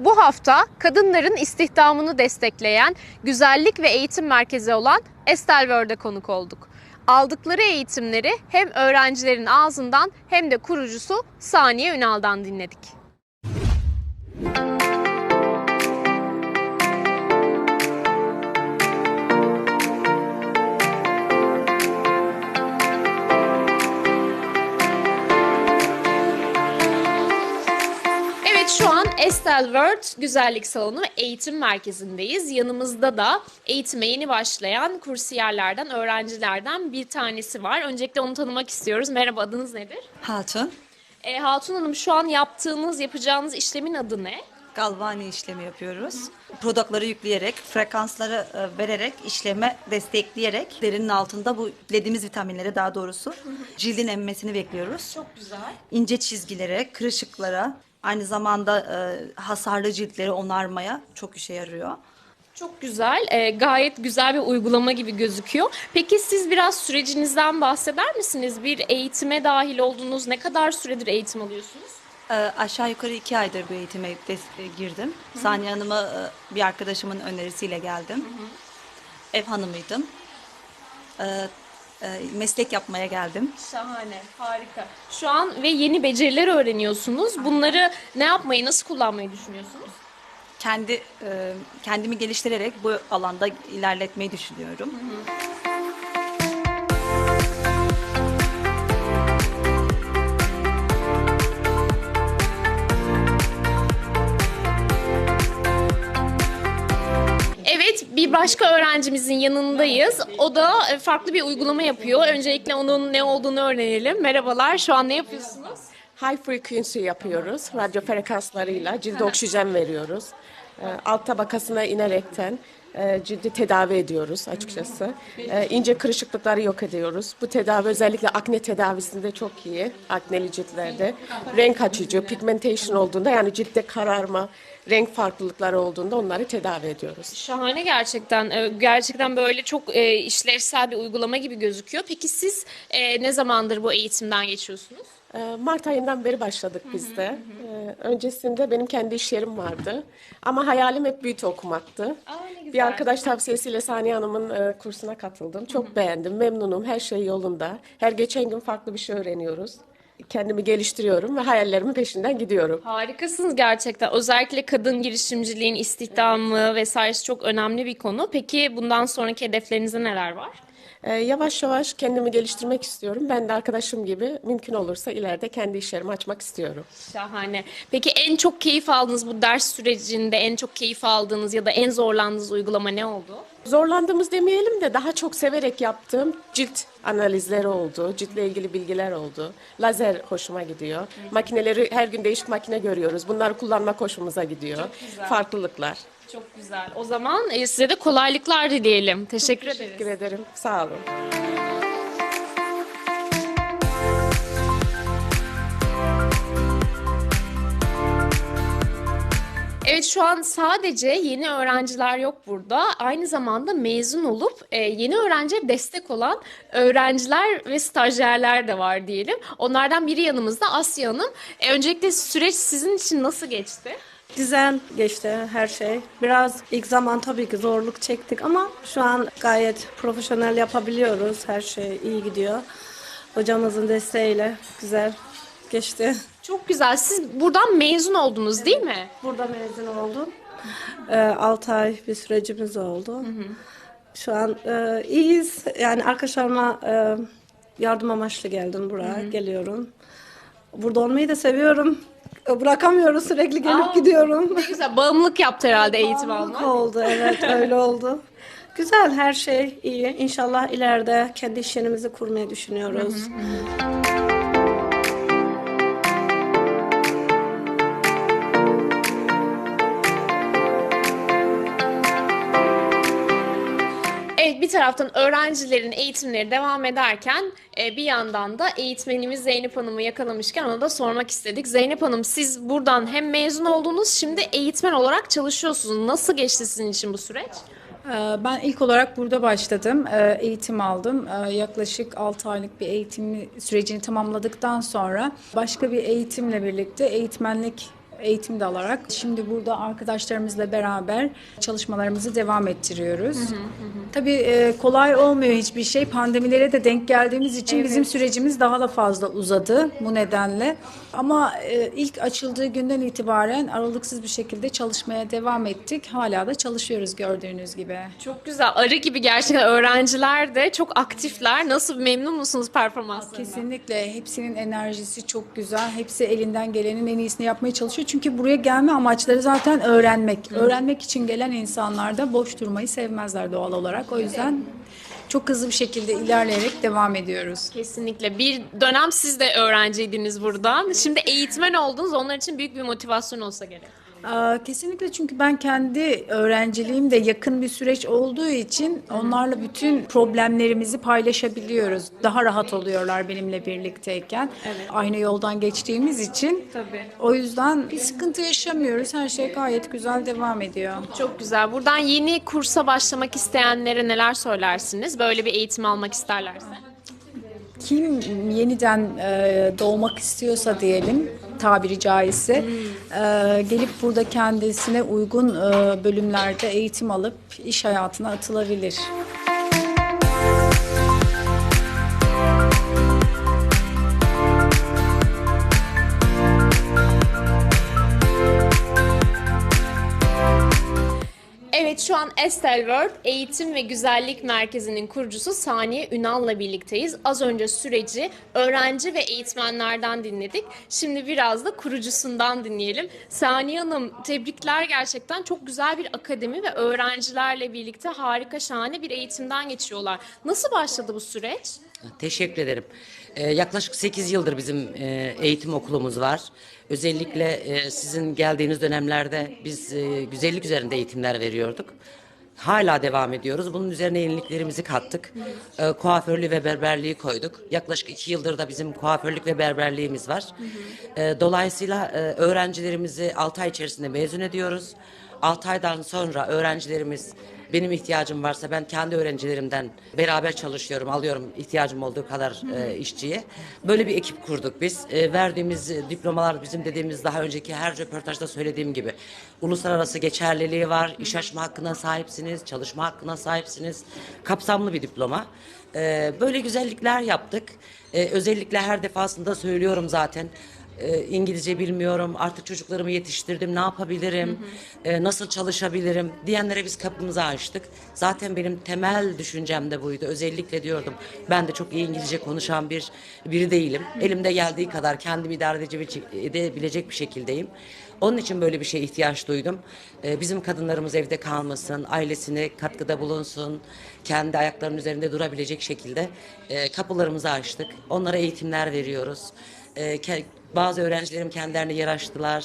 Bu hafta kadınların istihdamını destekleyen güzellik ve eğitim merkezi olan Estel World'e konuk olduk. Aldıkları eğitimleri hem öğrencilerin ağzından hem de kurucusu Saniye Ünal'dan dinledik. Evet an Estel World Güzellik Salonu ve Eğitim Merkezi'ndeyiz. Yanımızda da eğitime yeni başlayan kursiyerlerden, öğrencilerden bir tanesi var. Öncelikle onu tanımak istiyoruz. Merhaba adınız nedir? Hatun, E, Hatun Hanım şu an yaptığınız, yapacağınız işlemin adı ne? galvani işlemi yapıyoruz. Produktları yükleyerek, frekansları e, vererek, işleme destekleyerek derinin altında bu dediğimiz vitaminleri daha doğrusu cildin emmesini bekliyoruz. Çok güzel. İnce çizgilere, kırışıklara, aynı zamanda e, hasarlı ciltleri onarmaya çok işe yarıyor. Çok güzel, e, gayet güzel bir uygulama gibi gözüküyor. Peki siz biraz sürecinizden bahseder misiniz? Bir eğitime dahil oldunuz, ne kadar süredir eğitim alıyorsunuz? E, aşağı yukarı iki aydır bu eğitime des- e, girdim. Saniye Hanım'a e, bir arkadaşımın önerisiyle geldim. Ev hanımıydım. E, meslek yapmaya geldim. Şahane, harika. Şu an ve yeni beceriler öğreniyorsunuz. Bunları ne yapmayı, nasıl kullanmayı düşünüyorsunuz? kendi e, kendimi geliştirerek bu alanda ilerletmeyi düşünüyorum. Evet, bir başka öğrencimizin yanındayız. O da e, farklı bir uygulama yapıyor. Öncelikle onun ne olduğunu öğrenelim. Merhabalar, şu an ne yapıyorsunuz? High frequency yapıyoruz. Radyo frekanslarıyla cilde oksijen veriyoruz. Ee, Alt tabakasına inerekten e, cildi tedavi ediyoruz açıkçası. Ee, ince kırışıklıkları yok ediyoruz. Bu tedavi özellikle akne tedavisinde çok iyi. Akneli ciltlerde. Renk açıcı, pigmentation olduğunda yani ciltte kararma, renk farklılıkları olduğunda onları tedavi ediyoruz. Şahane gerçekten. E, Gerçekten böyle çok e, işlevsel bir uygulama gibi gözüküyor. Peki siz e, ne zamandır bu eğitimden geçiyorsunuz? Ee, Mart ayından beri başladık biz de. Ee, Öncesinde benim kendi iş yerim vardı. Ama hayalim hep büyüt okumaktı. Aa. Bir arkadaş tavsiyesiyle Saniye Hanım'ın e, kursuna katıldım. Çok beğendim, memnunum. Her şey yolunda. Her geçen gün farklı bir şey öğreniyoruz. Kendimi geliştiriyorum ve hayallerimin peşinden gidiyorum. Harikasınız gerçekten. Özellikle kadın girişimciliğin istihdamı vesairesi çok önemli bir konu. Peki bundan sonraki hedeflerinizde neler var? Ee, Yavaş yavaş kendimi geliştirmek istiyorum. Ben de arkadaşım gibi mümkün olursa ileride kendi iş yerimi açmak istiyorum. Şahane. Peki en çok keyif aldığınız bu ders sürecinde en çok keyif aldığınız ya da en zorlandığınız uygulama ne oldu? Zorlandığımız demeyelim de daha çok severek yaptığım cilt analizleri oldu. Ciltle ilgili bilgiler oldu. Lazer hoşuma gidiyor. Makineleri her gün değişik makine görüyoruz. Bunları kullanmak hoşumuza gidiyor. Farklılıklar. Çok güzel. O zaman e, size de kolaylıklar dileyelim. Teşekkür ederiz. Teşekkür ederim. Sağ olun. Evet şu an sadece yeni öğrenciler yok burada. Aynı zamanda mezun olup e, yeni öğrenciye destek olan öğrenciler ve stajyerler de var diyelim. Onlardan biri yanımızda Asya Hanım. E, öncelikle süreç sizin için nasıl geçti? Güzel geçti her şey. Biraz ilk zaman tabii ki zorluk çektik ama şu an gayet profesyonel yapabiliyoruz. Her şey iyi gidiyor. Hocamızın desteğiyle güzel geçti. Çok güzel. Siz buradan mezun oldunuz değil mi? Burada mezun oldum. 6 ay bir sürecimiz oldu. Şu an e, iyiyiz. Yani arkadaşlarıma e, yardım amaçlı geldim buraya. Geliyorum. Burada olmayı da seviyorum. Bırakamıyoruz sürekli gelip Aa, gidiyorum. Ne güzel. Bağımlılık yaptı herhalde eğitim almak. oldu evet öyle oldu. Güzel her şey iyi. İnşallah ileride kendi iş yerimizi kurmayı düşünüyoruz. Evet bir taraftan öğrencilerin eğitimleri devam ederken e, bir yandan da eğitmenimiz Zeynep Hanım'ı yakalamışken ona da sormak istedik. Zeynep Hanım siz buradan hem mezun oldunuz şimdi eğitmen olarak çalışıyorsunuz. Nasıl geçti sizin için bu süreç? Ee, Ben ilk olarak burada başladım. Ee, Eğitim aldım. Ee, Yaklaşık 6 aylık bir eğitim sürecini tamamladıktan sonra başka bir eğitimle birlikte eğitmenlik eğitim de alarak şimdi burada arkadaşlarımızla beraber çalışmalarımızı devam ettiriyoruz. Tabii e, kolay olmuyor hiçbir şey. Pandemilere de denk geldiğimiz için bizim sürecimiz daha da fazla uzadı bu nedenle. Ama e, ilk açıldığı günden itibaren aralıksız bir şekilde çalışmaya devam ettik. Hala da çalışıyoruz gördüğünüz gibi. Çok güzel. Arı gibi gerçekten öğrenciler de çok aktifler. Nasıl memnun musunuz performanslarından? Kesinlikle hepsinin enerjisi çok güzel. Hepsi elinden gelenin en iyisini yapmaya çalışıyor. Çünkü buraya gelme amaçları zaten öğrenmek. Öğrenmek için gelen insanlar da boş durmayı sevmezler doğal olarak. O yüzden çok hızlı bir şekilde ilerleyerek devam ediyoruz. Kesinlikle. Bir dönem siz de öğrenciydiniz buradan. Şimdi eğitmen oldunuz. Onlar için büyük bir motivasyon olsa gerek. Kesinlikle çünkü ben kendi öğrenciliğim de yakın bir süreç olduğu için onlarla bütün problemlerimizi paylaşabiliyoruz. Daha rahat oluyorlar benimle birlikteyken. Aynı yoldan geçtiğimiz için. Tabii. O yüzden bir sıkıntı yaşamıyoruz. Her şey gayet güzel devam ediyor. Çok güzel. Buradan yeni kursa başlamak isteyenlere neler söylersiniz? Böyle bir eğitim almak isterlerse. Kim yeniden e, doğmak istiyorsa diyelim tabiri caizse e, gelip burada kendisine uygun e, bölümlerde eğitim alıp iş hayatına atılabilir. Evet şu an Estel World Eğitim ve Güzellik Merkezi'nin kurucusu Saniye Ünal'la birlikteyiz. Az önce süreci öğrenci ve eğitmenlerden dinledik. Şimdi biraz da kurucusundan dinleyelim. Saniye Hanım tebrikler gerçekten çok güzel bir akademi ve öğrencilerle birlikte harika şahane bir eğitimden geçiyorlar. Nasıl başladı bu süreç? Teşekkür ederim. Ee, yaklaşık 8 yıldır bizim e, eğitim okulumuz var. Özellikle e, sizin geldiğiniz dönemlerde biz e, güzellik üzerinde eğitimler veriyorduk. Hala devam ediyoruz. Bunun üzerine yeniliklerimizi kattık. E, kuaförlüğü ve berberliği koyduk. Yaklaşık 2 yıldır da bizim kuaförlük ve berberliğimiz var. E, dolayısıyla e, öğrencilerimizi 6 ay içerisinde mezun ediyoruz. 6 aydan sonra öğrencilerimiz benim ihtiyacım varsa ben kendi öğrencilerimden beraber çalışıyorum, alıyorum ihtiyacım olduğu kadar e, işçiye. Böyle bir ekip kurduk biz. E, verdiğimiz diplomalar bizim dediğimiz daha önceki her röportajda söylediğim gibi uluslararası geçerliliği var, iş açma hakkına sahipsiniz, çalışma hakkına sahipsiniz. Kapsamlı bir diploma. E, böyle güzellikler yaptık. E, özellikle her defasında söylüyorum zaten. E, İngilizce bilmiyorum, artık çocuklarımı yetiştirdim, ne yapabilirim, e, nasıl çalışabilirim diyenlere biz kapımızı açtık. Zaten benim temel düşüncem de buydu. Özellikle diyordum, ben de çok iyi İngilizce konuşan bir biri değilim. Elimde geldiği kadar kendimi idare edece- edebilecek bir şekildeyim. Onun için böyle bir şeye ihtiyaç duydum. E, bizim kadınlarımız evde kalmasın, ailesine katkıda bulunsun, kendi ayaklarının üzerinde durabilecek şekilde e, kapılarımızı açtık. Onlara eğitimler veriyoruz. E, bazı öğrencilerim kendilerine yer açtılar.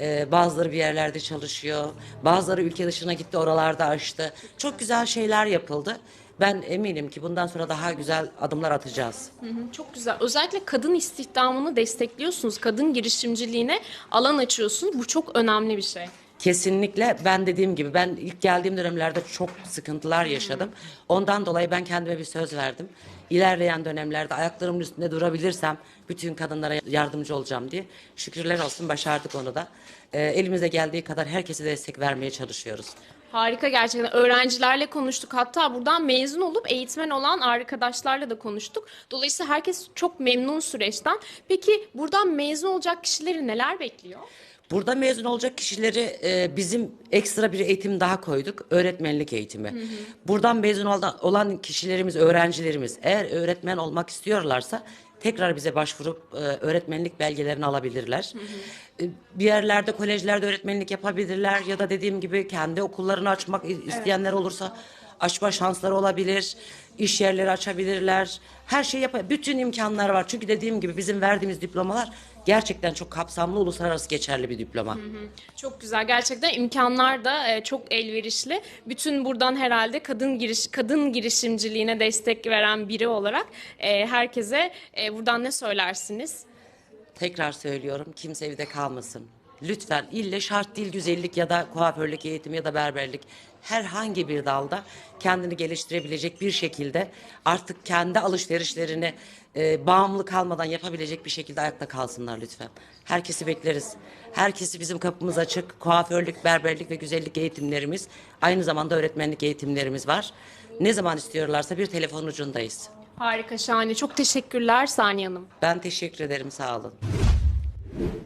Ee, bazıları bir yerlerde çalışıyor. Bazıları ülke dışına gitti oralarda açtı. Çok güzel şeyler yapıldı. Ben eminim ki bundan sonra daha güzel adımlar atacağız. Çok güzel. Özellikle kadın istihdamını destekliyorsunuz. Kadın girişimciliğine alan açıyorsunuz. Bu çok önemli bir şey. Kesinlikle ben dediğim gibi ben ilk geldiğim dönemlerde çok sıkıntılar yaşadım. Ondan dolayı ben kendime bir söz verdim. İlerleyen dönemlerde ayaklarımın üstünde durabilirsem bütün kadınlara yardımcı olacağım diye. Şükürler olsun başardık onu da. Ee, elimize geldiği kadar herkese destek vermeye çalışıyoruz. Harika gerçekten. Öğrencilerle konuştuk. Hatta buradan mezun olup eğitmen olan arkadaşlarla da konuştuk. Dolayısıyla herkes çok memnun süreçten. Peki buradan mezun olacak kişileri neler bekliyor? Burada mezun olacak kişileri e, bizim ekstra bir eğitim daha koyduk. Öğretmenlik eğitimi. Buradan mezun olan, kişilerimiz, öğrencilerimiz eğer öğretmen olmak istiyorlarsa tekrar bize başvurup e, öğretmenlik belgelerini alabilirler. E, bir yerlerde, kolejlerde öğretmenlik yapabilirler ya da dediğim gibi kendi okullarını açmak isteyenler olursa açma şansları olabilir. İş yerleri açabilirler. Her şey yap bütün imkanlar var. Çünkü dediğim gibi bizim verdiğimiz diplomalar gerçekten çok kapsamlı, uluslararası geçerli bir diploma. Çok güzel. Gerçekten imkanlar da e, çok elverişli. Bütün buradan herhalde kadın giriş kadın girişimciliğine destek veren biri olarak e, herkese e, buradan ne söylersiniz? Tekrar söylüyorum, kimse evde kalmasın. Lütfen ille şart değil güzellik ya da kuaförlük eğitimi ya da berberlik herhangi bir dalda kendini geliştirebilecek bir şekilde artık kendi alışverişlerini e, bağımlı kalmadan yapabilecek bir şekilde ayakta kalsınlar lütfen. Herkesi bekleriz. Herkesi bizim kapımız açık. Kuaförlük, berberlik ve güzellik eğitimlerimiz, aynı zamanda öğretmenlik eğitimlerimiz var. Ne zaman istiyorlarsa bir telefon ucundayız. Harika, şahane. Çok teşekkürler Saniye Hanım. Ben teşekkür ederim, sağ olun.